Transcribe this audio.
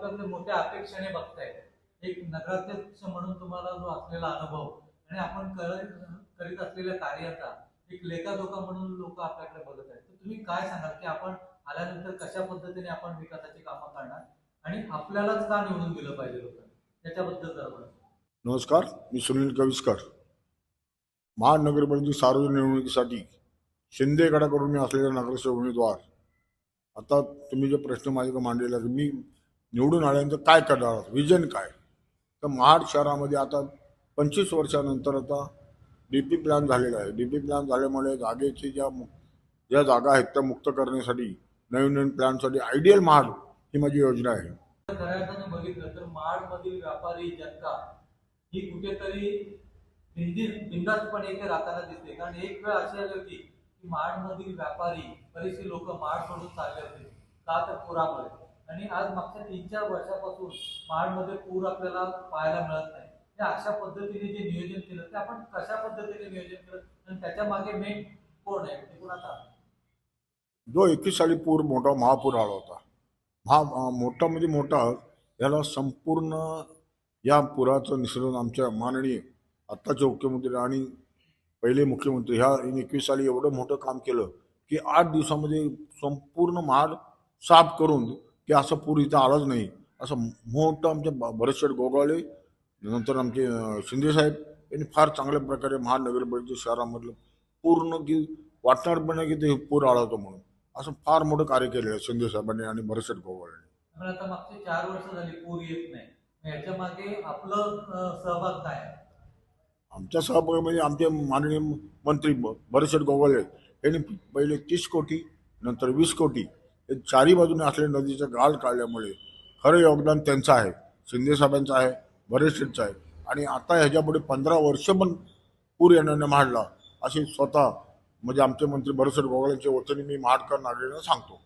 आपल्याकडे मोठ्या अपेक्षेने बघताय. एक नगराध्यक्ष म्हणून तुम्हाला जो असलेला अनुभव आणि आपण करीत असलेल्या कार्याचा एक लेखाजोखा म्हणून लोक आपल्याकडे बघत आहेत. तर तुम्ही काय सांगाल की आपण आल्यानंतर कशा पद्धतीने आपण विकासाची कामं करणार आणि आपल्यालाच का निवडून दिलं पाहिजे लोकांनी? त्याच्याबद्दल जर नमस्कार मी सुनील कविस्कर. महानगरपालिकेची सार्वजनिक निवडणुकीसाठी शिंदे गटाकडून मी असलेला नगरसेवक उमेदवार. आता तुम्ही जे प्रश्न माझ्याकडे मांडलेला आहे मी निवडून आल्यानंतर काय करणार विजन काय? तर महाड शहरामध्ये आता पंचवीस वर्षानंतर आता डी पी प्लॅन झालेला आहे. डी पी प्लॅन झाल्यामुळे जागेची ज्या ज्या जागा आहेत त्या मुक्त करण्यासाठी नवीन नवीन प्लॅनसाठी आयडियल महाड ही माझी योजना आहे. बघितलं तर महाडमधील व्यापारी जनता ही कुठेतरी बिंदासपणे इथे राहताना दिसते. कारण एक वेळ अशी आली होती की महाडमधील व्यापारी बरेचसे लोक महाड सोडून चालले होते. का तर पुरामुळे. आणि आज मागच्या तीन चार वर्षापासून महाडमध्ये पूर आपल्याला पाहायला मिळत नाही. त्या अशा पद्धतीने जे नियोजन केलं ते आपण कशा पद्धतीने नियोजन केलं? आणि त्याच्यामागे मेन कोण आहे? ते कोण आता? जो एकवीस साली पूर मोठा महापूर आला होता. महा मोठा म्हणजे मोठा. याला संपूर्ण या पुराचं निसर्ग आमच्या माननीय आत्ताचे मुख्यमंत्री आणि पहिले मुख्यमंत्री ह्या एकवीस साली एवढं मोठं काम केलं की आठ दिवसामध्ये संपूर्ण महाड साफ करून की असं पूर इथं आलाच नाही. असं मोठं आमचे भरतशेठ गोगावले नंतर आमचे शिंदेसाहेब यांनी फार चांगल्या प्रकारे महानगरपालिका शहरामधलं पूर्ण की वाटणार पण नाही की ते पूर आला होता म्हणून. असं फार मोठं कार्य केलेलं आहे शिंदे साहेबांनी आणि भरतशेठ गोगावलेने. पण आता मागचे चार वर्ष झाली पूर येत नाही. याच्या मागे आपलं सहभाग काय? आमच्या सहभागामध्ये आमचे माननीय मंत्री भरतशेठ गोगावले यांनी पहिले तीस कोटी नंतर वीस कोटी हे चारी बाजूने असलेल्या नदीचं गाळ काढल्यामुळे खरं योगदान त्यांचं आहे. शिंदेसाहेबांचं आहे भरतशेठचं आहे. आणि आता ह्याच्यापुढे पंधरा वर्ष पण पूर येण्याने मांडला असे स्वतः म्हणजे आमचे मंत्री भरसर गोगावलेंच्या वतीने मी महाडकर नागरिकांना सांगतो.